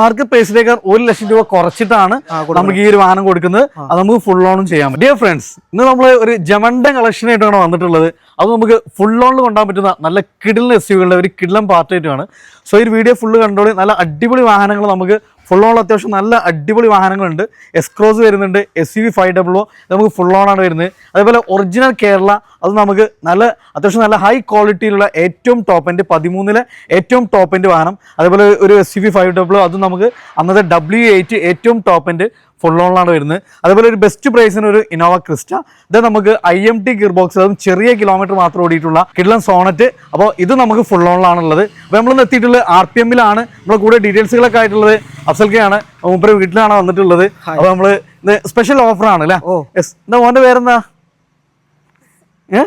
Mark പ്രൈസിലേക്ക് ഒരു ലക്ഷം രൂപ കുറച്ചിട്ടാണ് നമുക്ക് ഈ ഒരു വാഹനം കൊടുക്കുന്നത്. അത് നമുക്ക് ഫുൾ ഓണും ചെയ്യാൻ പറ്റും. ഡിയർ ഫ്രണ്ട്സ് ഇന്ന് നമ്മൾ ഒരു ജമണ്ട കളക്ഷൻ ആയിട്ടാണ് വന്നിട്ടുള്ളത്. അത് നമുക്ക് ഫുൾ ഓണിൽ കൊണ്ടാൻ പറ്റുന്ന നല്ല കിടിലൻ എസ് യുകളുടെ ഒരു കിടിലൻ പാർട്ടായിട്ടാണ് സോ ഈ വീഡിയോ ഫുള്ള് കണ്ടോളി. നല്ല അടിപൊളി വാഹനങ്ങൾ നമുക്ക് ഫുൾ ഓൺ അത്യാവശ്യം നല്ല അടിപൊളി വാഹനങ്ങളുണ്ട്. എസ്ക്രോസ് വരുന്നുണ്ട് S U V five double നമുക്ക് ഫുൾ ഓൺ ആണ് വരുന്നത്. അതേപോലെ ഒറിജിനൽ കേരള അത് നമുക്ക് നല്ല അത്യാവശ്യം നല്ല ഹൈ ക്വാളിറ്റിയിലുള്ള ഏറ്റവും ടോപ്പ് എന്റെ പതിമൂന്നിലെ ഏറ്റവും ടോപ്പ് എന്റെ വാഹനം. അതേപോലെ ഒരു S U V five double അത് നമുക്ക് അന്നത്തെ ഡബ്ല്യു എയ്റ്റ് ഏറ്റവും ടോപ്പ് എന്റെ ഫുൾ ഓണിലാണ് വരുന്നത്. അതേപോലെ ഒരു ബെസ്റ്റ് പ്രൈസിന് ഒരു ഇനോവ ക്രിസ്റ്റ ഇത് നമുക്ക് I M T gear box അതും ചെറിയ കിലോമീറ്റർ മാത്രം ഓടിയിട്ടുള്ള കിഡ്ലൻ സോണറ്റ് അപ്പോൾ ഇത് നമുക്ക് ഫുൾ ഓണിലാണുള്ളത് അപ്പോൾ നമ്മൾ എത്തിയിട്ടുള്ളത് ആർ പി എമ്മിലാണ് നമ്മളെ കൂടെ ഡീറ്റെയിൽസുകളൊക്കെ ആയിട്ടുള്ളത് അഫ്സൽക്കയാണ് മൂപ്പര് വീട്ടിലാണ് വന്നിട്ടുള്ളത്. അപ്പോൾ നമ്മൾ സ്പെഷ്യൽ ഓഫറാണ് അല്ലേ? ഓ. എസ് എന്താ മോന്റെ പേരെന്താ? ഏ?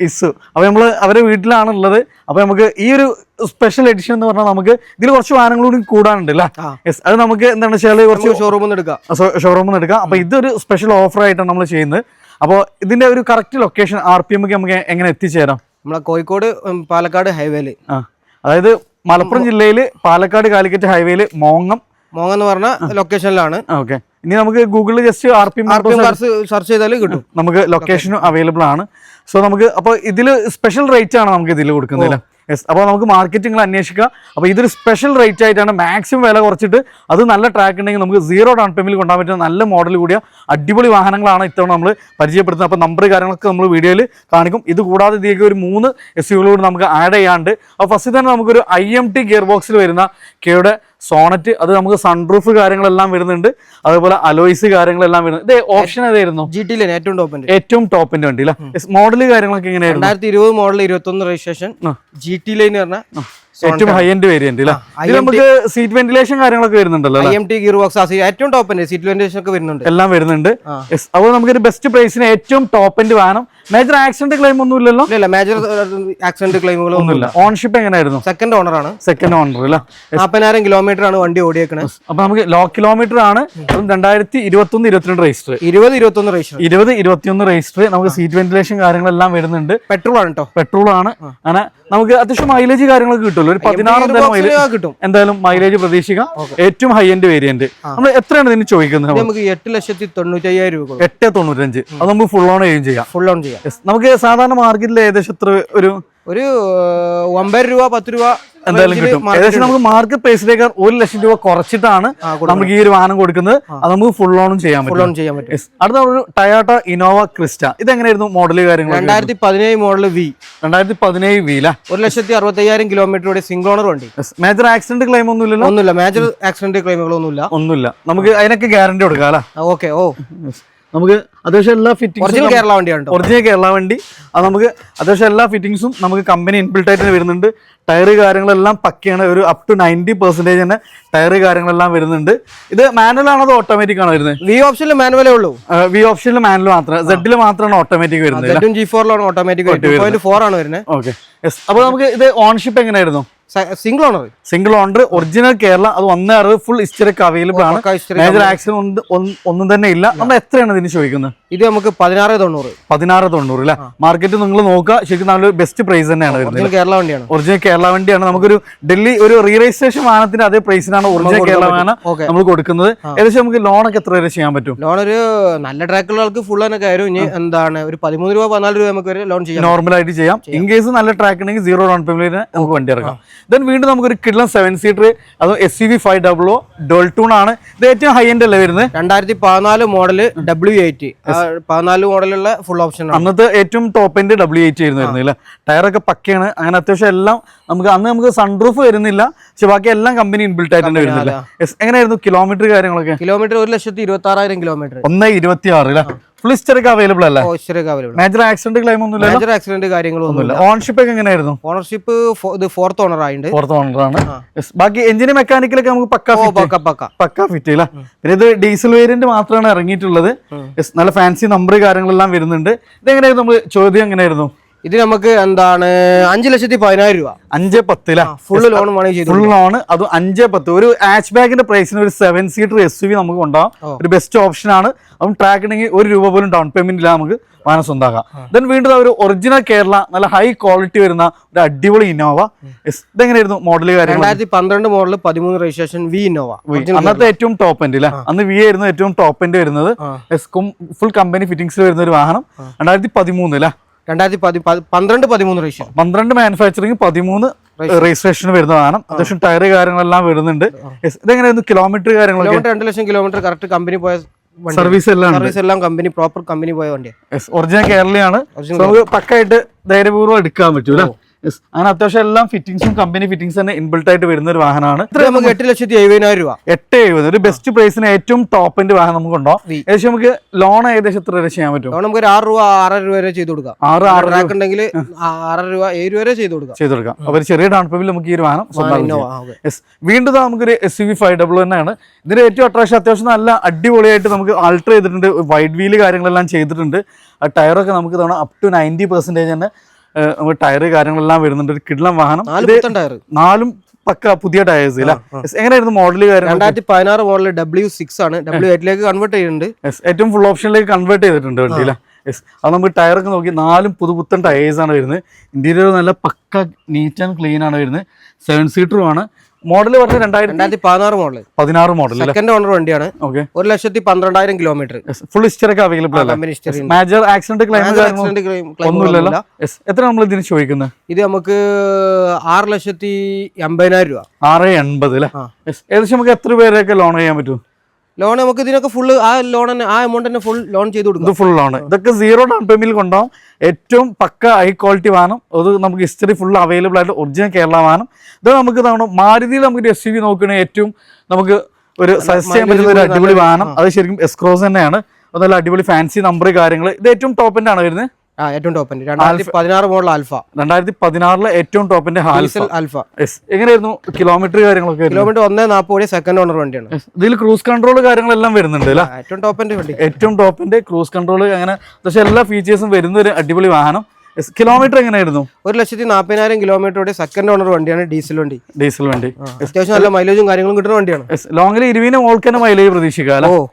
ഇസു അപ്പോൾ നമ്മൾ അവരെ വീട്ടിലാണ് ഉള്ളത് അപ്പോൾ നമുക്ക് ഈ ഒരു സ്പെഷ്യൽ എഡിഷൻ എന്ന് പറഞ്ഞാൽ നമുക്ക് ഇതിൽ കുറച്ച് വാഹനങ്ങൾ കൂടി കൂടാനുണ്ട് അല്ലേ? യെസ് അത് നമുക്ക് എന്താണ് വെച്ചാൽ കുറച്ച് ഷോറൂമിൽ നിന്ന് എടുക്കാം ഷോറൂമിൽ നിന്ന് എടുക്കാം. അപ്പോൾ ഇതൊരു സ്പെഷ്യൽ ഓഫർ ആയിട്ടാണ് നമ്മൾ ചെയ്യുന്നത്. അപ്പോൾ ഇതിന്റെ ഒരു കറക്റ്റ് ലൊക്കേഷൻ ആർ പി എമ്മക്ക് നമുക്ക് എങ്ങനെ എത്തിച്ചേരാം? നമ്മളെ കോഴിക്കോട് പാലക്കാട് ഹൈവേയിൽ ആ. അതായത് മലപ്പുറം ജില്ലയിൽ പാലക്കാട് കാലിക്കറ്റ് ഹൈവേയിൽ മോങ്ങം. മോങ്ങ എന്ന് പറഞ്ഞ ലൊക്കേഷനിലാണ് ഓക്കെ ഇനി നമുക്ക് ഗൂഗിളിൽ ജസ്റ്റ് ആർ പി സെർച്ച് ചെയ്താൽ കിട്ടും. നമുക്ക് ലൊക്കേഷൻ അവൈലബിൾ ആണ്. സോ നമുക്ക് അപ്പോൾ ഇതിൽ സ്പെഷ്യൽ റേറ്റ് ആണ് നമുക്ക് ഇതിൽ കൊടുക്കുന്നത് യെസ് അപ്പോൾ നമുക്ക് മാർക്കറ്റിംഗിൽ അന്വേഷിക്കാം. അപ്പോൾ ഇതൊരു സ്പെഷ്യൽ റേറ്റ് ആയിട്ടാണ് മാക്സിമം വില കുറച്ചിട്ട് അത് നല്ല ട്രാക്ക് ഉണ്ടെങ്കിൽ നമുക്ക് സീറോ ഡൗൺ പേയ്മെന്റ് കൊണ്ടാൻ പറ്റുന്ന നല്ല മോഡൽ കൂടിയ അടിപൊളി വാഹനങ്ങളാണ് ഇത്തവണ നമ്മൾ പരിചയപ്പെടുത്തുന്നത്. അപ്പോൾ നമ്പർ കാര്യങ്ങളൊക്കെ നമ്മൾ വീഡിയോയിൽ കാണിക്കും. ഇത് കൂടാതെ ഇതിലേക്ക് ഒരു മൂന്ന് എസ് യുകളോട് നമുക്ക് ആഡ് ചെയ്യാണ്ട്. അപ്പോൾ ഫസ്റ്റ് തന്നെ നമുക്കൊരു ഐ എം ടി ഗിയർ ബോക്സിൽ വരുന്ന കെയുടെ സോണറ്റ് അത് നമുക്ക് സൺറൂഫ് കാര്യങ്ങളെല്ലാം വരുന്നുണ്ട്. അതുപോലെ അലോയ്സ് കാര്യങ്ങളെല്ലാം വരുന്നുണ്ട് ഇത് ഓപ്ഷൻ ഏതായിരുന്നു? ജി ടിയിലെ ഏറ്റവും ടോപ്പിന്റെ ഏറ്റവും ടോപ്പിന്റെ വണ്ടി അല്ലെ മോഡൽ കാര്യങ്ങളൊക്കെ എങ്ങനെയായിരുന്നു? രണ്ടായിരത്തി ഇരുപത് മോഡൽ ഇരുപത്തി ഒന്ന് registration GT G T line പറഞ്ഞ ഏറ്റവും ഹൈ എൻഡ് വേരിയന്റ് അല്ലേ നമുക്ക് സീറ്റ് വെന്റിലേഷൻ കാര്യങ്ങളൊക്കെ വരുന്നുണ്ടല്ലോ I M T gear box ഏറ്റവും എൻഡ് സീറ്റ് വെന്റിലേഷൻ ഒക്കെ വരുന്നുണ്ട്. എല്ലാം വരുന്നുണ്ട്. അപ്പോൾ നമുക്കൊരു ബെസ്റ്റ് പ്രൈസിന് ഏറ്റവും ടോപ്പ് എൻഡ് വേണം. മേജർ ആക്സിഡന്റ് ക്ലെയിം ഒന്നും ഇല്ലല്ലോ ഇല്ല മേജർ ആക്സിഡന്റ് ക്ലെയിമുകൾ ഒന്നുമില്ല. ഓൺഷിപ്പ് എങ്ങനെയായിരുന്നു? സെക്കൻഡ് ഓണർ ആണ്. സെക്കൻഡ് ഓണർ അല്ലേ നാൽപ്പതിനായിരം കിലോമീറ്റർ ആണ് വണ്ടി ഓടിയേക്കണത് അപ്പൊ നമുക്ക് ലോ കിലോമീറ്റർ ആണ്. അതും രണ്ടായിരത്തി ഇരുപത്തി ഒന്ന് ഇരുപത്തിരണ്ട് രജിസ്റ്റർ ഇരുപത് ഇരുപത്തി ഒന്ന് രജിസ്റ്റർ ഇരുപത് ഇരുപത്തിയൊന്ന് രജിസ്റ്റർ നമുക്ക് സീറ്റ് വെന്റിലേഷൻ കാര്യങ്ങളെല്ലാം വരുന്നുണ്ട്. പെട്രോൾ ആണ് കേട്ടോ പെട്രോൾ ആണ്. അങ്ങനെ നമുക്ക് അത്യാവശ്യം മൈലേജ് കാര്യങ്ങളൊക്കെ കിട്ടുമല്ലോ ഒരു പതിനാറ് എന്തായാലും മൈലേജ് കിട്ടും. എന്തായാലും മൈലേജ് പ്രതീക്ഷിക്കാം. ഏറ്റവും ഹൈ എൻഡ് വേരിയന്റ് നമ്മൾ എത്രയാണ് ഇതിന് ചോദിക്കുന്നത് നമുക്ക് എട്ട് ലക്ഷത്തി തൊണ്ണൂറ്റയ്യായിരം രൂപ എട്ട് തൊണ്ണൂറ്റഞ്ച്. അത് നമുക്ക് ഫുൾ ഓൺ ചെയ്യും ചെയ്യാം. ഫുൾ ഓൺ ചെയ്യാം. നമുക്ക് സാധാരണ മാർക്കറ്റിൽ ഏകദേശം എത്ര ഒരു ഒരു ഒമ്പത് രൂപ പത്ത് രൂപ എന്തായാലും കിട്ടും. ഏകദേശം നമുക്ക് മാർക്കറ്റ് പ്രൈസിലേക്ക് ഒരു ലക്ഷം രൂപ കുറച്ചിട്ടാണ് നമുക്ക് ഈ ഒരു വാഹനം കൊടുക്കുന്നത്. അത് നമുക്ക് ഫുൾ ഓണും ചെയ്യാൻ പറ്റും. ഓൺ ചെയ്യാൻ പറ്റും. അടുത്ത ഒരു ടയോട്ട ഇനോവ ക്രിസ്റ്റ ഇത് എങ്ങനെയായിരുന്നു മോഡൽ കാര്യങ്ങൾ രണ്ടായിരത്തി പതിനേഴ് മോഡൽ വി രണ്ടായിരത്തി പതിനേഴ് വീല ഒരു ലക്ഷത്തി അറുപത്തി അയ്യായിരം കിലോമീറ്റർ സിംഗിൾ ഓണർ വണ്ടി. മേജർ ആക്സിഡന്റ് ക്ലെയിം ഒന്നും ഇല്ലല്ലോ ഒന്നുമില്ല. മേജർ ആക്സിഡന്റ് ക്ലെയിമുകളൊന്നുമില്ല ഒന്നുമില്ല. നമുക്ക് അതിനൊക്കെ ഗ്യാരണ്ടി കൊടുക്കാം അല്ലേ? ഓക്കെ ഓ. നമുക്ക് അത്യാവശ്യം എല്ലാ ഒറിജിനൽ കേരള വണ്ടിയാണ് ഒറിജിനൽ കേരള വണ്ടി. അത് നമുക്ക് അത്യാവശ്യം എല്ലാ ഫിറ്റിംഗ്സും നമുക്ക് കമ്പനി ഇൻബിൽട്ട് ആയിട്ട് വരുന്നുണ്ട്. ടയർ കാര്യങ്ങളെല്ലാം പക്കയാണ്. ഒരു അപ് ടു നയന്റി പെർസെന്റേജ് തന്നെ ടയർ കാര്യങ്ങളെല്ലാം വരുന്നുണ്ട്. ഇത് മാനുവൽ ആണോ അത് ഓട്ടോമാറ്റിക് ആണോ വരുന്നത്? വി ഓപ്ഷനിൽ മാനുവലേ ഉള്ളൂ. വി ഓപ്ഷനിൽ മാനുവൽ മാത്രം. സെഡിൽ മാത്രമാണ് ഓട്ടോമാറ്റിക് വരുന്നത് ജി ഫോറിലാണ് ഓട്ടോമാറ്റിക് പോയിന്റ് ഫോർ ആണ് വരുന്നത്. ഓക്കെ അപ്പോൾ നമുക്ക് ഇത് ഓൺഷിപ്പ് എങ്ങനെയായിരുന്നു? Single owner single owner original Kerala അത് ഒന്നേ അറുപത് ഫുൾ ഹിസ്റ്ററിക്ക് അവൈലബിൾ ആണ്. മേജർ ആക്സിഡന്റ് ഒന്നും തന്നെ ഇല്ല. നമ്മൾ എത്രയാണ് ഇതിന് ചോദിക്കുന്നത്? ഇത് നമുക്ക് പതിനാറ് തൊണ്ണൂറ്. പതിനാറ് തൊണ്ണൂറ് അല്ലെ മാർക്കറ്റ് നിങ്ങൾ നോക്കുക. ശരിക്കും നല്ലൊരു ബെസ്റ്റ് പ്രൈസ് തന്നെയാണ് വരുന്നത് കേരള വണ്ടിയാണ്. ഒറിജിനൽ കേരള വണ്ടിയാണ്. നമുക്കൊരു ഡൽഹി ഒരു റീ രജിസ്ട്രേഷൻ വാഹനത്തിന് അതേ പ്രൈസിനാണ് ഒറിജിനൽ കേരള വാഹനം നമ്മൾ കൊടുക്കുന്നത്. ഏകദേശം നമുക്ക് ലോണൊക്കെ എത്ര വരെ ചെയ്യാൻ പറ്റും? ലോൺ ഒരു നല്ല ട്രാക്കുള്ള ആൾക്ക് ഫുൾ തന്നെ കയറും. ഇനി എന്താണ്? ഒരു പതിമൂന്ന് രൂപ പതിനാല് രൂപ നമുക്ക് ലോൺ ചെയ്യാം നോർമൽ ആയിട്ട് ചെയ്യാം. ഇൻ കേസ് നല്ല ട്രാക്ക് ഉണ്ടെങ്കിൽ സീറോ ഡൗൺ പേയ്മെന്റ് നമുക്ക് വണ്ടി ഇറക്കാം. ദെൻ വീണ്ടും നമുക്കൊരു കിഡ്ലൻ സെവൻ സീറ്റർ അത് S C V five double O ഡോൾട്ടൂൺ ആണ്. ഇത് ഏറ്റവും ഹൈ എൻഡ് അല്ലേ വരുന്നത്? രണ്ടായിരത്തി പതിനാല് മോഡൽ ഡബ്ല്യു എയ്റ്റ് പതിനാല് മോഡലുള്ള ഫുൾ ഓപ്ഷൻ അന്നത്തെ ഏറ്റവും ടോപ്പ് എൻഡ് ഡബ്ല്യു എയ്റ്റ് ആയിരുന്നു വരുന്നത് അല്ലേ? ടയറൊക്കെ പക്കയാണ്. അങ്ങനെ അത്യാവശ്യം എല്ലാം നമുക്ക് അന്ന് നമുക്ക് സൺറൂഫ് വരുന്നില്ല. പക്ഷെ ബാക്കി എല്ലാം കമ്പനി ഇൻബിൽട്ട് ആയിട്ട് തന്നെ വരുന്നില്ല. എങ്ങനെയായിരുന്നു കിലോമീറ്റർ കാര്യങ്ങളൊക്കെ? കിലോമീറ്റർ ഒരു ലക്ഷത്തി ഇരുപത്തി ആറായിരം കിലോമീറ്റർ ഒന്ന് ഇരുപത്തി ആറ് അല്ലേ അവൈലബിൾ അല്ലേ? Major accident claim major accident കാര്യങ്ങളൊന്നുമില്ല ഒക്കെ എങ്ങനെയായിരുന്നു? ഓണർഷിപ്പ് ഇത് ഫോർത്ത് ഓണർ ആയിട്ട് ഫോർത്ത് ഓണർ ആണ്. ബാക്കി എഞ്ചിന് മെക്കാനിക്കലൊക്കെ നമുക്ക് പക്ക പക്ക പക്ക. ഫിറ്റ് ചെയ്യില്ല പിന്നെ ഇത് ഡീസൽ വേരിയന്റ് മാത്രമാണ് ഇറങ്ങിയിട്ടുള്ളത്. നല്ല ഫാൻസി നമ്പർ കാര്യങ്ങളെല്ലാം വരുന്നുണ്ട്. ഇത് എങ്ങനെയായിരുന്നു നമ്മൾ ചോദ്യം എങ്ങനെയായിരുന്നു? ഇത് നമുക്ക് എന്താണ് അഞ്ച് ലക്ഷത്തി പതിനായിരം രൂപ. അഞ്ച് പത്തില. ഫുൾ ലോൺ ഫുൾ ലോൺ അത് അഞ്ച് പത്ത്. ഒരു ആച്ച് ബാഗിന്റെ പ്രൈസിന് ഒരു seven seater S U V നമുക്ക് ഉണ്ടാവും ഒരു ബെസ്റ്റ് ഓപ്ഷൻ ആണ്. അതും ട്രാക്ക് ഉണ്ടെങ്കിൽ ഒരു രൂപ പോലും ഡൗൺ പേയ്മെന്റ് ഇല്ല നമുക്ക് വാഹനം ഉണ്ടാകാം ദെൻ വീണ്ടും ഒരു ഒറിജിനൽ കേരള നല്ല ഹൈ ക്വാളിറ്റി വരുന്ന ഒരു അടിപൊളി ഇന്നോവ ഇതെങ്ങനെയായിരുന്നു മോഡൽ രണ്ടായിരത്തി പന്ത്രണ്ട് മോഡൽ പതിമൂന്ന് രജിസ്ട്രേഷൻ വി ഇന്നോവ അന്നത്തെ ഏറ്റവും ടോപ്പ് എൻഡ് അല്ലേ അന്ന് വി ആയിരുന്നു ഏറ്റവും ടോപ്പ് എൻഡ് വരുന്നത്. ഫുൾ കമ്പനി ഫിറ്റിംഗ്സിൽ വരുന്ന ഒരു വാഹനം. രണ്ടായിരത്തി പതിമൂന്ന് അല്ലേ രണ്ടായിരത്തി പതി പന്ത്രണ്ട് പതിമൂന്ന് രജിസ്ട്രേഷൻ പന്ത്രണ്ട് മാനുഫാക്ചറിങ് പതിമൂന്ന് രജിസ്ട്രേഷൻ വരുന്നതാണ് അത്യാവശ്യം ടയർ കാര്യങ്ങളെല്ലാം വരുന്നുണ്ട്. ഇതെങ്ങനെയായിരുന്നു കിലോമീറ്റർ കാര്യങ്ങളൊക്കെ? രണ്ട് ലക്ഷം കിലോമീറ്റർ കറക്റ്റ് കമ്പനി പോയ സർവീസ് എല്ലാം സർവീസ് എല്ലാം കമ്പനി പ്രോപ്പർ കമ്പനി പോയ വണ്ടിയാണ് ഒറിജിനൽ കേരളയാണ് നമുക്ക് പക്കായിട്ട് ധൈര്യപൂർവം എടുക്കാൻ പറ്റൂല. അങ്ങനെ അത്യാവശ്യം എല്ലാം ഫിറ്റിംഗ്സും കമ്പനി ഫിറ്റിംഗ്സ് തന്നെ ഇൻബിൾട്ട് ആയിട്ട് വരുന്ന ഒരു വാഹനമാണ്. നമുക്ക് എട്ട് ലക്ഷത്തി എഴുപതിനായിരം രൂപ. എട്ട് എഴുപത്. ഒരു ബെസ്റ്റ് പ്രൈസിന് ഏറ്റവും ടോപ്പിന്റെ വാഹനം നമുക്ക് ഉണ്ടോ ഏകദേശം നമുക്ക് ലോൺ ഏകദേശം എത്ര വരെ ചെയ്യാൻ പറ്റും? നമുക്ക് ഒരു ആറ് രൂപ ആറര രൂപ വരെ ചെയ്ത് കൊടുക്കാം. ആറ് ആറ് ട്രാക്ക് ഉണ്ടെങ്കിൽ ആറര രൂപ ഏഴ് രൂപ വരെ ചെയ്ത് കൊടുക്കാം. ചെയ്ത് കൊടുക്കാം. അപ്പൊ ചെറിയ ഡൗൺ പേയ്മെന്റ് നമുക്ക് ഈ ഒരു വാഹനം. Yes. വീണ്ടും നമുക്കൊരു എസ് വി ഫൈവ് ഡബിൾ തന്നെയാണ്. ഇതിന്റെ ഏറ്റവും അട്രാക്ഷൻ അത്യാവശ്യം നല്ല അടിപൊളിയായിട്ട് നമുക്ക് ആൾട്ടർ ചെയ്തിട്ടുണ്ട്. വൈഡ് വീൽ കാര്യങ്ങളെല്ലാം ചെയ്തിട്ടുണ്ട്. ആ ടയറൊക്കെ നമുക്ക് തവണ അപ് ടു നയന്റി പെർസെന്റേജ് തന്നെ നമുക്ക് ടയർ കാര്യങ്ങളെല്ലാം വരുന്നുണ്ട്. ഒരു കിടിലം വാഹനം. നാല് പക്ക പുതിയ ടയേഴ്സ്. എങ്ങനെയായിരുന്നു മോഡൽ രണ്ടായിരത്തി പതിനാറ് മോഡൽ ഡബ്ല്യു സിക്സ് ആണ്. ഡബ്ല്യു എയ്റ്റിലേക്ക് കൺവേർട്ട് ചെയ്തിട്ടുണ്ട്. ഏറ്റവും ഫുൾ ഓപ്ഷനിലേക്ക് കൺവേർട്ട് ചെയ്തിട്ടുണ്ട് വണ്ടിയില. യെസ് അത് നമുക്ക് ടയറൊക്കെ നോക്കി നാലും പുതുപുത്തൻ ടയേഴ്സ് ആണ് വരുന്നത്. ഇന്റീരിയർ നല്ല പക്ക നീറ്റ് ആൻഡ് ക്ലീൻ ആണ് വരുന്നത്. സെവൻ സീറ്ററും ആണ്. മോഡൽ പറഞ്ഞ രണ്ടായിരത്തി രണ്ടായിരത്തി പതിനാറ് മോഡൽ പതിനാറ് മോഡൽ സെക്കൻഡ് ഓണർ വണ്ടിയാണ്. ഓക്കെ ഒരു ലക്ഷത്തി പന്ത്രണ്ടായിരം കിലോമീറ്റർ ഫുൾ ഹിസ്റ്ററി ഒക്കെ അവൈലബിൾ മേജർ ആക്സിഡന്റ് ക്ലെയിം ഒന്നുമില്ലല്ലോ. എത്ര നമ്മൾ ഇതിന് ചോദിക്കുന്നത് ഇത് നമുക്ക് ആറ് ലക്ഷത്തി എൺപതിനായിരം രൂപ. ആറ് എൺപത് അല്ലേ ഏകദേശം നമുക്ക് എത്ര പേരൊക്കെ ലോൺ ചെയ്യാൻ പറ്റും? ലോൺ നമുക്ക് ഇതിനൊക്കെ ഫുള്ള് ആ ലോൺ തന്നെ ആ എമൗണ്ട് തന്നെ ഫുൾ ലോൺ ചെയ്ത് കൊടുക്കും. ഇത് ഫുൾ ലോൺ ഇതൊക്കെ സീറോ ഡൗൺ പേയ്മെന്റിൽ കൊണ്ടാവും ഏറ്റവും പക്ക ഹൈ ക്വാളിറ്റി വാഹനം. അത് നമുക്ക് ഹിസ്റ്ററി ഫുൾ അവൈലബിൾ ആയിട്ട് ഒറിജിനൽ കേരള വാഹനം. ഇത് നമുക്ക് തവണ മാരുതിയിൽ നമുക്ക് എസ് യു വി നോക്കുകയാണെങ്കിൽ ഏറ്റവും നമുക്ക് ഒരു സജസ്റ്റ് ചെയ്യാൻ പറ്റുന്ന ഒരു അടിപൊളി വാഹനം. അത് ശരിക്കും എസ്ക്രോസ് തന്നെയാണ്. അതല്ല അടിപൊളി ഫാൻസി നമ്പർ കാര്യങ്ങൾ ഇത് ഏറ്റവും ടോപ്പിന്റെ ആണ് വരുന്നത്. ആ ഏറ്റവും ടോപ്പ് രണ്ടായിരത്തി പതിനാറ് മോഡൽ ആൽഫ. രണ്ടായിരത്തി പതിനാറിലെ ഏറ്റവും ടോപ്പിന്റെ ആൽഫ. എങ്ങനെയായിരുന്നു കിലോമീറ്റർ കാര്യങ്ങളൊക്കെ കിലോമീറ്റർ ഒന്നേ നാൽപ്പത് സെക്കൻഡ് ഓണർ വണ്ടിയാണ്. ഇതിൽ ക്രൂസ് കൺട്രോൾ കാര്യങ്ങളെല്ലാം വരുന്നുണ്ട് അല്ലേ? ഏറ്റവും ടോപ്പിന്റെ വണ്ടി. ഏറ്റവും ടോപ്പിന്റെ ക്രൂസ് കൺട്രോൾ അങ്ങനെ പക്ഷേ എല്ലാ ഫീച്ചേഴ്സും വരുന്ന ഒരു അടിപൊളി വാഹനം. കിലോമീറ്റർ എങ്ങനെയായിരുന്നു? ഒരു ലക്ഷത്തി നാൽപ്പതിനായിരം കിലോമീറ്ററോടെ സെക്കൻഡ് ഓണർ വണ്ടിയാണ് ഡീസൽ വണ്ടി. ഡീസൽ വണ്ടി. അത്യാവശ്യം നല്ല മൈലേജും കാര്യങ്ങളും കിട്ടുന്ന വണ്ടിയാണ്. ലോങ്ങിൽ ഇരുവിന് ഓൾക്കന്നെ മൈലേജ് പ്രതീക്ഷിക്കാം.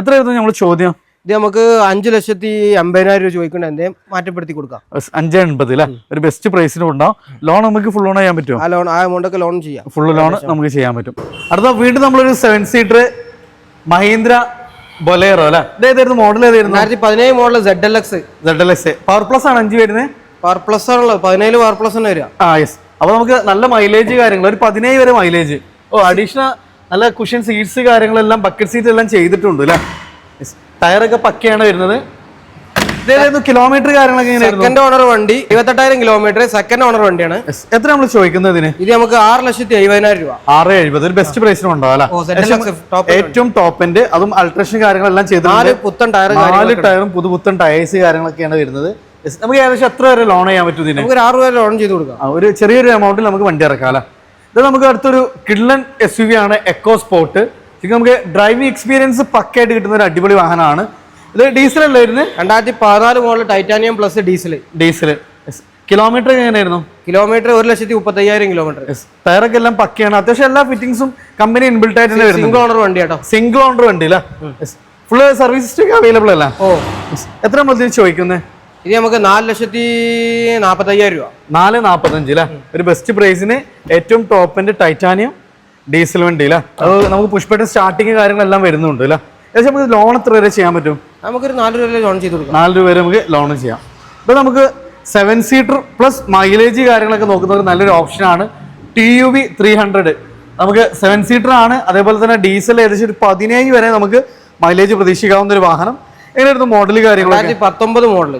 എത്രയായിരുന്നു നമ്മൾ ചോദ്യം? ഇത് നമുക്ക് അഞ്ച് ലക്ഷത്തി എൺപതിനായിരം രൂപ ചോദിക്കേണ്ട എന്തേലും മാറ്റപ്പെടുത്തി കൊടുക്കാം. അഞ്ച് എൺപത് അല്ലേ ഒരു ബെസ്റ്റ് പ്രൈസിന് ഉണ്ടാവും ലോൺ നമുക്ക് ഫുൾ ഓൺ ചെയ്യാൻ പറ്റും ആ ലോൺ ആ എമൗണ്ട് ഒക്കെ ലോൺ ചെയ്യാം. ഫുൾ ലോൺ നമുക്ക് ചെയ്യാൻ പറ്റും. അടുത്ത വീണ്ടും നമ്മളൊരു സെവൻ സീറ്റർ മഹീന്ദ്ര ബൊലേറോ അല്ലേ ഇതേതായിരുന്നു മോഡൽ ഏതായിരുന്നു? രണ്ടായിരത്തി പതിനേഴ് model Z L X Z L X power plus ആണ് അഞ്ച് വരുന്നത് പവർ പ്ലസ് ആണല്ലോ. പതിനേഴ് പവർ പ്ലസ് തന്നെ വരിക. ആ യെസ് അപ്പൊ നമുക്ക് നല്ല മൈലേജ് കാര്യങ്ങൾ ഒരു പതിനേഴ് വരെ മൈലേജ് ഓ അഡീഷണൽ നല്ല കുഷൻ സീറ്റ്സ് കാര്യങ്ങളെല്ലാം ബക്കറ്റ് സീറ്റ് എല്ലാം ചെയ്തിട്ടുണ്ട് അല്ലേ ടയറൊക്കെ പക്കയാണ് വരുന്നത്. കിലോമീറ്റർ കാര്യങ്ങളൊക്കെ സെക്കൻഡ് ഓണർ വണ്ടി ഇരുപത്തെട്ടായിരം കിലോമീറ്റർ സെക്കൻഡ് ഓണർ വണ്ടിയാണ്. എത്ര നമ്മൾ ചോദിക്കുന്നത് ഇതിന്? ഇത് നമുക്ക് ആറ് ലക്ഷത്തി എഴുപതിനായിരം രൂപ. ആറ് എഴുപത്. ബെസ്റ്റ് പ്രൈസിനും ഉണ്ടാവും ഏറ്റവും ടോപ്പ് എൻഡ് അതും അൾട്രേഷൻ കാര്യങ്ങളെല്ലാം നാല് ചെയ്തിട്ടുണ്ട് പുത്തൻ ടയർ നാല് ടയറും പുതുപുത്തൻ ടയേഴ്സ് കാര്യങ്ങളൊക്കെയാണ് വരുന്നത്. നമുക്ക് ഏകദേശം എത്ര വരെ ലോൺ ചെയ്യാൻ പറ്റും ഇതിന്? ഒരു ആറ് രൂപ ലോൺ ചെയ്ത് കൊടുക്കാം. ഒരു ചെറിയൊരു എമൗണ്ടിൽ നമുക്ക് വണ്ടി ഇറക്കാം അല്ലേ? ഇത് നമുക്ക് അടുത്തൊരു കിഡ്ലൻ എസ് യു വി ആണ് എക്കോ സ്പോർട്ട് ശരിക്കും നമുക്ക് ഡ്രൈവിംഗ് എക്സ്പീരിയൻസ് പക്കയായിട്ട് കിട്ടുന്ന ഒരു അടിപൊളി വാഹനമാണ്. ഇത് ഡീസൽ അല്ലേ വരുന്നത് രണ്ടായിരത്തി പതിനാല് model titanium plus diesel diesel kilometre എങ്ങനെയായിരുന്നു? കിലോമീറ്റർ ഒരു ലക്ഷത്തി മുപ്പത്തയ്യായിരം കിലോമീറ്റർ ടയറൊക്കെ എല്ലാം പക്കയാണ്. അത്യാവശ്യം എല്ലാ ഫിറ്റിംഗ്സും കമ്പനി ഇൻബിൽട്ട് ആയിട്ട് സിംഗിൾ ഓണർ വണ്ടി കേട്ടോ. സിംഗിൾ ഓണർ വണ്ടി അല്ലേ? ഫുള്ള് സർവീസ് ഹിസ്റ്ററി അവൈലബിൾ അല്ല? ഓ. എത്ര മതി ചോദിക്കുന്നത് ഇത് നമുക്ക് നാല് ലക്ഷത്തി നാൽപ്പത്തയ്യായിരം രൂപ. നാല് നാൽപ്പത്തഞ്ച് അല്ലേ? ഒരു ബെസ്റ്റ് പ്രൈസിന് ഏറ്റവും ടോപ്പിന്റെ ടൈറ്റാനിയം ഡീസൽ വണ്ടി അല്ലേ അത് നമുക്ക് പുഷ്പയുടെ സ്റ്റാർട്ടിങ് കാര്യങ്ങളെല്ലാം വരുന്നുണ്ട് അല്ലേ ഏകദേശം നമുക്ക് ലോൺ എത്ര വരെ ചെയ്യാൻ പറ്റും? നമുക്കൊരു നാല് രൂപ ലോൺ ചെയ്ത് കൊടുക്കാം. നാല് രൂപ വരെ നമുക്ക് ലോൺ ചെയ്യാം. ഇപ്പൊ നമുക്ക് സെവൻ സീറ്റർ പ്ലസ് മൈലേജ് കാര്യങ്ങളൊക്കെ നോക്കുന്നത് നല്ലൊരു ഓപ്ഷനാണ് T U V three hundred നമുക്ക് സെവൻ സീറ്റർ ആണ്. അതേപോലെ തന്നെ ഡീസൽ ഏകദേശം ഒരു പതിനേഴ് വരെ നമുക്ക് മൈലേജ് പ്രതീക്ഷിക്കാവുന്ന ഒരു വാഹനം. എങ്ങനെയായിരുന്നു മോഡൽ കാര്യങ്ങൾ പത്തൊമ്പത് മോഡൽ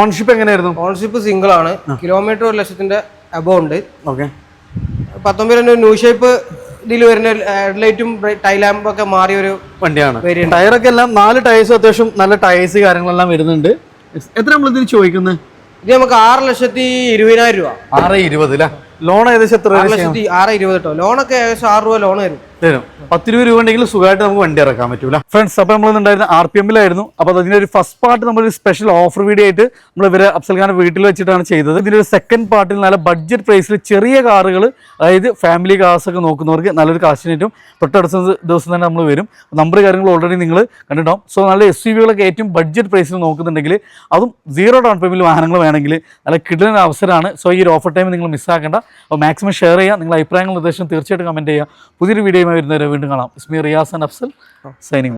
ഓൺഷിപ്പ് എങ്ങനെയായിരുന്നു? ഓൺഷിപ്പ് സിംഗിൾ ആണ്. കിലോമീറ്റർ ഒരു ലക്ഷത്തിന്റെ അബൗണ്ട് ഉണ്ട്. ഓക്കെ പത്തൊമ്പത് ന്യൂ ഷേപ്പ് ഇതിൽ വരുന്ന ഹെഡ്ലൈറ്റും ടൈലാമ്പും ഒക്കെ മാറിയ ഒരു വണ്ടിയാണ്. ടയറൊക്കെ എല്ലാം നാല് ടയർസ് അത്യാവശ്യം നല്ല ടയേഴ്സ് കാര്യങ്ങളെല്ലാം വരുന്നുണ്ട്. എത്ര നമ്മൾ ഇതിന് ചോദിക്കുന്നത് ഇത് നമുക്ക് ആറ് ലക്ഷത്തി ഇരുപതിനായിരം രൂപ. ആറ് ഇരുപത് ലോൺ ഏകദേശം എത്ര ആറ് ലക്ഷത്തി ആറ് ഇരുപത് കേട്ടോ ലോണൊക്കെ ഏകദേശം ആറ് രൂപ ലോൺ വരും. തരും. പത്ത് രൂപ ഉണ്ടെങ്കിൽ സുഖമായിട്ട് നമുക്ക് വണ്ടി ഇറക്കാൻ പറ്റൂല. ഫ്രണ്ട്സ് അപ്പോൾ നമ്മൾ ഉണ്ടായിരുന്ന ആർ പി എമ്മിലായിരുന്നു. അപ്പോൾ അതിന്റെ ഒരു ഫസ്റ്റ് പാർട്ട് നമ്മളൊരു സ്പെഷ്യൽ ഓഫർ വീഡിയോ ആയിട്ട് നമ്മൾ ഇവരെ അഫ്സൽ വീട്ടിൽ വെച്ചിട്ടാണ് ചെയ്തത്. ഇതിന്റെ ഒരു സെക്കൻഡ് പാർട്ടിൽ നല്ല ബഡ്ജറ്റ് പ്രൈസിൽ ചെറിയ കാറുകൾ അതായത് ഫാമിലി കാർസ് ഒക്കെ നോക്കുന്നവർക്ക് നല്ലൊരു കാശിനേറ്റും തൊട്ടടുത്ത ദിവസം തന്നെ നമ്മൾ വരും. നമ്പർ കാര്യങ്ങൾ ഓൾറെഡി നിങ്ങൾ കണ്ടിട്ടുണ്ടാവും. സോ നല്ല എസ് യു വികളൊക്കെ ഏറ്റവും ബഡ്ജറ്റ് പ്രൈസിൽ നോക്കുന്നുണ്ടെങ്കിൽ അതും സീറോ ഡൗൺ പേയ്മെന്റിൽ വാഹനങ്ങൾ വേണമെങ്കിൽ നല്ല കിട്ടുന്ന അവസരമാണ് സോ ഈ ഒരു ഓഫർ ടൈം നിങ്ങൾ മിസ്സാക്കേണ്ട അപ്പോൾ മാക്സിമം ഷെയർ ചെയ്യുക. നിങ്ങളുടെ അഭിപ്രായങ്ങൾ നിർദ്ദേശം തീർച്ചയായിട്ടും കമന്റ് ചെയ്യുക. പുതിയൊരു വീഡിയോയുമായി വരുന്നവരെ വീണ്ടും കാണാം. Ismi Riyas and Afsal signing